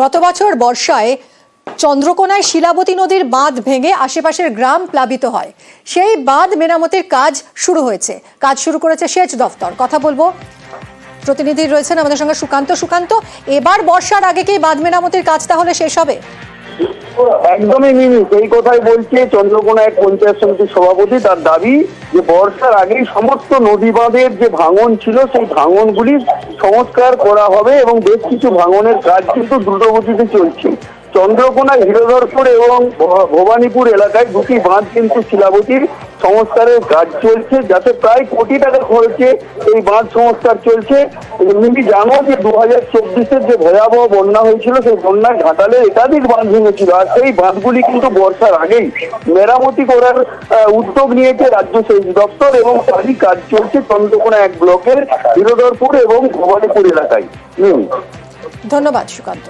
গত বছর বর্ষায় চন্দ্রকোনায় শিলাবতী নদীর বাঁধ ভেঙে আশেপাশের গ্রাম প্লাবিত হয়। সেই বাঁধ মেরামতের কাজ শুরু হয়েছে। কাজ শুরু করেছে সেচ দফতর। কথা বলব। প্রতিনিধি রয়েছেন আমাদের সঙ্গে সুকান্ত। সুকান্ত, এবার বর্ষার আগে কি বাঁধ মেরামতের কাজ তাহলে শেষ হবে? একদমই মিমি সেই কথাই বলছে চন্দ্রকোনা এক পঞ্চায়েত সমিতির সভাপতি তার দাবি যে বর্ষার আগেই সমস্ত নদী বাঁধের যে ভাঙন ছিল, সেই ভাঙনগুলি সংস্কার করা হবে এবং বেশ কিছু ভাঙনের কাজ কিন্তু দ্রুতগতিতে চলছে। চন্দ্রকোনা হিরোধরপুর এবং ভবানীপুর এলাকায় দুটি বাঁধ কিন্তু শিলাবতীর সংস্কারের কাজ চলছে, যাতে প্রায় কোটি টাকা খরচে এই বাঁধ সংস্কার চলছে। এমনি জানো যে দু হাজার চব্বিশের যে ভয়াবহ বন্যা হয়েছিল, সেই বন্যায় ঘাটালে একাধিক বাঁধ ভেঙেছিল। আর সেই বাঁধগুলি কিন্তু বর্ষার আগেই মেরামতি করার উদ্যোগ নিয়েছে রাজ্য সেচ দপ্তর এবং তারই কাজ চলছে চন্দ্রকোনা এক ব্লকের হিরোধরপুর এবং ভবানীপুর এলাকায়। ধন্যবাদ, সুকান্ত।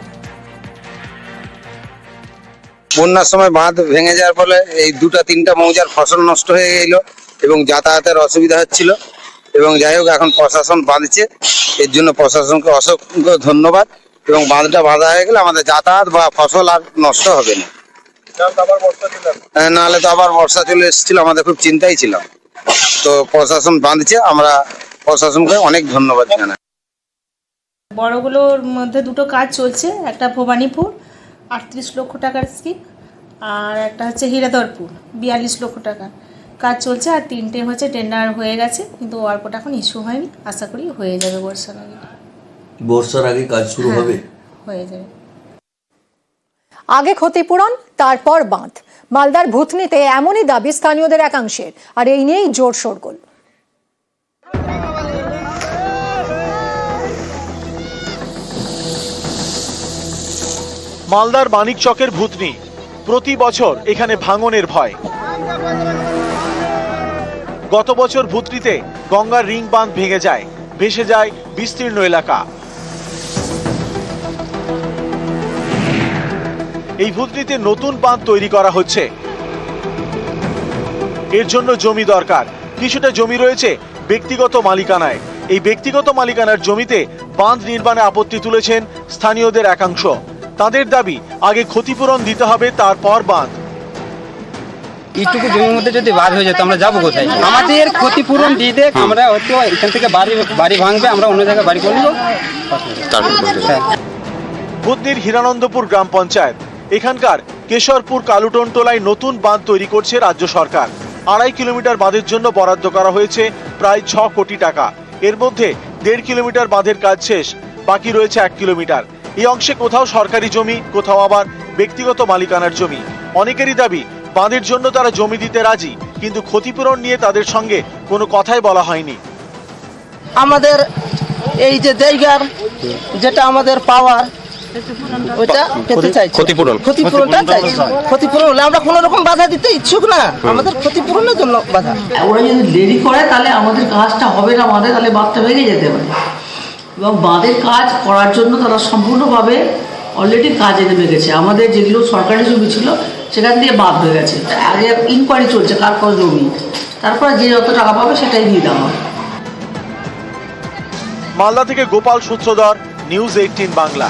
বন্যার সময় বাঁধ ভেঙে যাওয়ার ফলে এই দুটা তিনটা মৌজার ফসল নষ্ট হয়ে গেল এবং যাতায়াতের অসুবিধা হচ্ছিল। এবং যাই হোক, এখন প্রশাসন বাঁধছে। এর জন্য প্রশাসনকে অসংখ্য ধন্যবাদ। এবং বাঁধটা বাঁধা হয়ে গেলে আমাদের যাতায়াত বা ফসল আর নষ্ট হবে না। নাহলে তো আবার বর্ষা চলে এসেছিল, আমাদের খুব চিন্তাই ছিলাম তো প্রশাসন বাঁধছে, আমরা প্রশাসনকে অনেক ধন্যবাদ জানাই। বড়গুলোর মধ্যে দুটো কাজ চলছে, একটা ভবানীপুর আটত্রিশ লক্ষ টাকার স্কিম আর একটা হচ্ছে হীরাদরপুর বিয়াল্লিশ লক্ষ টাকা। কাজ চলছে আর তিনটে হচ্ছে টেন্ডার হয়ে গেছে কিন্তু অল্পটা এখন ইস্যু হয়নি আশা করি হয়ে যাবে বর্ষার আগে। বর্ষার আগে কাজ শুরু হবে? হয়ে যাবে। আগে ক্ষতিপূরণ তারপর বাঁধ। মালদার ভূতনিতে এমনই দাবি স্থানীয়দের একাংশের আর এই নিয়েই জোর শোরগোল মালদার মানিকচকের ভূতনি। প্রতি বছর এখানে ভাঙনের ভয়। গত বছর ভূতনিতে গঙ্গার রিং বাঁধ ভেঙে যায়, ভেসে যায় বিস্তীর্ণ এলাকা। এই ভূতনিতে নতুন বাঁধ তৈরি করা হচ্ছে। এর জন্য জমি দরকার। কিছুটা জমি রয়েছে ব্যক্তিগত মালিকানায়। এই ব্যক্তিগত মালিকানার জমিতে বাঁধ নির্মাণে আপত্তি তুলেছেন স্থানীয়দের একাংশ। তাদের দাবি আগে ক্ষতিপূরণ দিতে হবে তারপর বাঁধ। এইটুকু জমির মধ্যে যদি বাদ হয়ে যেত আমরা যাব কোথায়? আমাদের ক্ষতিপূরণ দিয়ে দেখ আমরা হয়তো এখান থেকে বাড়ি বাড়ি ভাঙবে আমরা অন্য জায়গায় বাড়ি করব। হ্যাঁ। বুদ্ধির হিরানন্দপুর গ্রাম পঞ্চায়েত। এখানকার কেশরপুর কালুটন টোলায় নতুন বাঁধ তৈরি করছে রাজ্য সরকার। আড়াই কিলোমিটার বাঁধের জন্য বরাদ্দ করা হয়েছে প্রায় ছ কোটি টাকা। এর মধ্যে দেড় কিলোমিটার বাঁধের কাজ শেষ বাকি রয়েছে এক কিলোমিটার। এই অংশে কোথাও সরকারি জমি কোথাও আবার ব্যক্তিগত মালিকানার জমি। অনেকেরই দাবি বাঁধের জন্য তারা জমি দিতে রাজি কিন্তু ক্ষতিপূরণ নিয়ে তাদের সঙ্গে কোনো কথাই বলা হয়নি। আমাদের এই যে জায়গার যেটা আমাদের পাওয়ার ওইটা পেতে চাইছি। ক্ষতিপূরণ। ক্ষতিপূরণটা চাইছি ক্ষতিপূরণ হলে আমরা কোনো রকম বাধা দিতে ইচ্ছুক না। আমাদের ক্ষতিপূরণের জন্য বাধা। ওরা যদি দেরি করে তাহলে আমাদের কাজটা হবে না বাঁধে তাহলে বাঁধটা ভেঙে যেতে পারে এবং বাঁধের কাজ করার জন্য তারা সম্পূর্ণভাবে অলরেডি কাজে নেমে গেছে আমাদের যেগুলো সরকারি জমি ছিল, সেখান দিয়ে বাদ হয়ে গেছে। আগে ইনকোয়ারি চলছে কার কত জমি। তারপরে যে যত টাকা পাবে সেটাই দিয়ে দেওয়া হয় মালদা থেকে গোপাল সূত্রধর নিউজ এইটিন বাংলা।